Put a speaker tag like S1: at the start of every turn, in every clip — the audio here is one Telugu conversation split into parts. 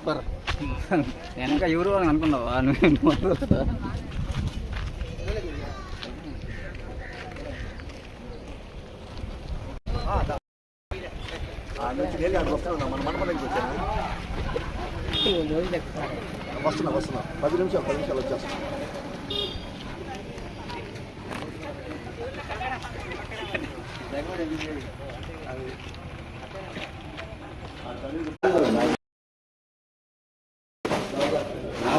S1: సూపర్ వెనక ఎవరు అని అనుకున్నావా? నువ్వు
S2: వస్తున్నా వస్తున్నా పది నిమిషాలు పది నిమిషాలు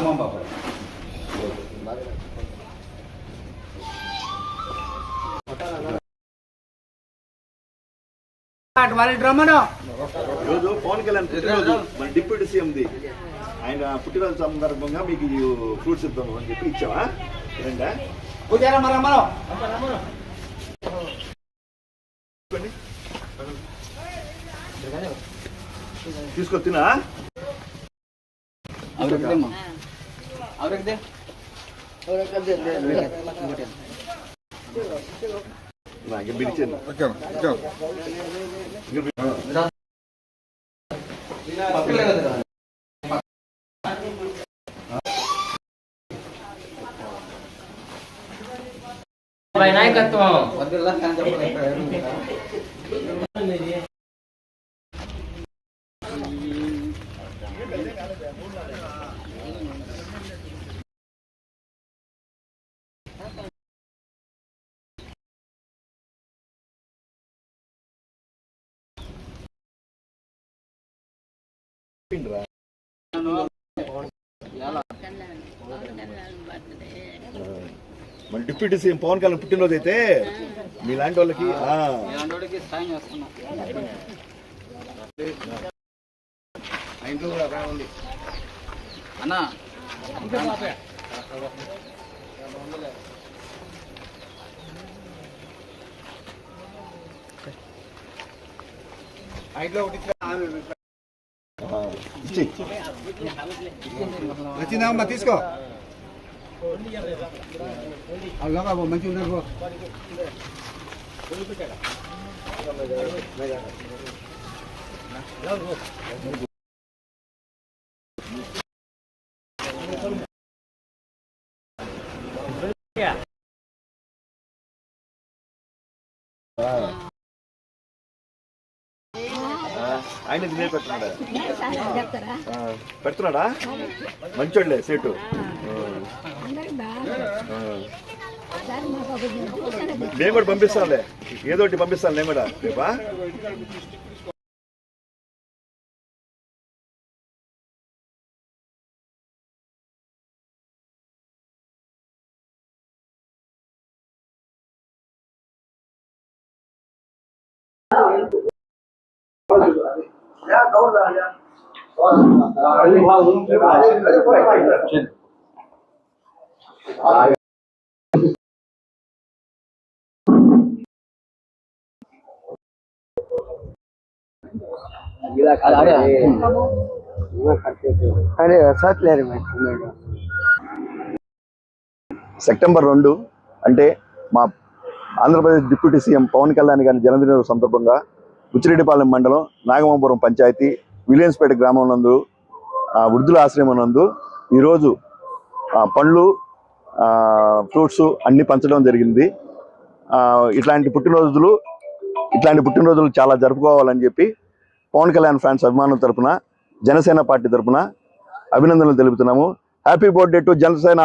S2: వచ్చేస్తున్నా ఈరోజు పవన్ కళ్యాణ్ పుట్టినరోజు. మన డిప్యూటీ సీఎంది. ఆయన పుట్టినరోజు సందర్భంగా మీకు ఈ ఫ్రూట్స్ ఇద్దాము అని చెప్పి ఇచ్చావా? और रख दे
S1: और रख
S2: दे दे
S3: दे
S1: ना ये बिल्कुल ना क्या क्या पकड़ लगा నాయకత్వం
S2: మన డిప్యూటీ సీఎం పవన్ కళ్యాణ్ పుట్టినరోజు అయితే మీలాంటి వాళ్ళకి
S1: అన్నా
S2: ఇంట్లో ఒకటి ఇచ్చి
S4: వచ్చిందమ్మా తీసుకో అలాగా మంచిగా ఉన్నారు
S2: ఆయన తినే పెడుతున్నాడా? పెడుతున్నాడా? మంచోళ్ళే సేటు. నేను కూడా పంపిస్తానులే ఏదో ఒకటి పంపిస్తాను నేను కూడా. రేపా?
S4: అరే
S2: సెప్టెంబర్ రెండు అంటే మా ఆంధ్రప్రదేశ్ డిప్యూటీ సీఎం పవన్ కళ్యాణ్ గారి జన్మదిన సందర్భంగా ఉచ్చిరెడ్డిపాలెం మండలం నాగమాపురం పంచాయతీ విలియన్స్పేట గ్రామం నందు వృద్ధుల ఆశ్రమం నందు ఈరోజు పండ్లు ఫ్రూట్స్ అన్నీ పంచడం జరిగింది. ఇట్లాంటి పుట్టినరోజులు ఇట్లాంటి పుట్టినరోజులు చాలా జరుపుకోవాలని చెప్పి పవన్ కళ్యాణ్ ఫ్యాన్స్ అభిమానుల తరపున జనసేన పార్టీ తరపున అభినందనలు తెలుపుతున్నాము. Happy birthday to Janasena